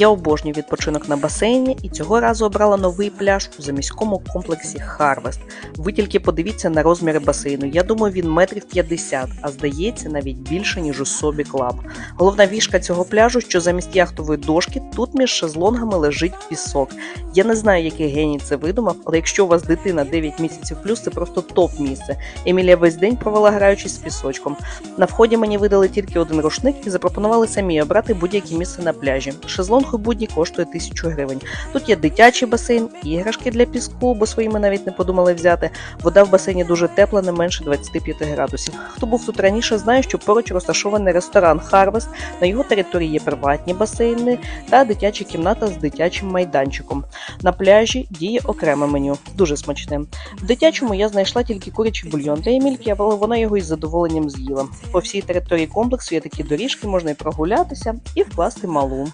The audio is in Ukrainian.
Я обожнюю відпочинок на басейні і цього разу обрала новий пляж у заміському комплексі Харвест. Ви тільки подивіться на розміри басейну. Я думаю, він метрів 50, а здається, навіть більше, ніж у собі клаб. Головна вішка цього пляжу, що замість яхтової дошки тут між шезлонгами лежить пісок. Я не знаю, який геній це видумав, але якщо у вас дитина 9 місяців плюс, це просто топ місце. Емілія весь день провела граючись з пісочком. На вході мені видали тільки один рушник і запропонували самі обрати будь-яке місце на пляжі. Шезлонг у будні коштує 1000 гривень. Тут є дитячий басейн, іграшки для піску, бо свої ми навіть не подумали взяти. Вода в басейні дуже тепла, не менше 25 градусів. Хто був тут раніше, знає, що поруч розташований ресторан Харвест. На його території є приватні басейни та дитяча кімната з дитячим майданчиком. На пляжі діє окреме меню, дуже смачне. В дитячому я знайшла тільки курячий бульйон для Емільки, але вона його із задоволенням з'їла. По всій території комплексу є такі доріжки, можна і прогулятися, і вкласти малу.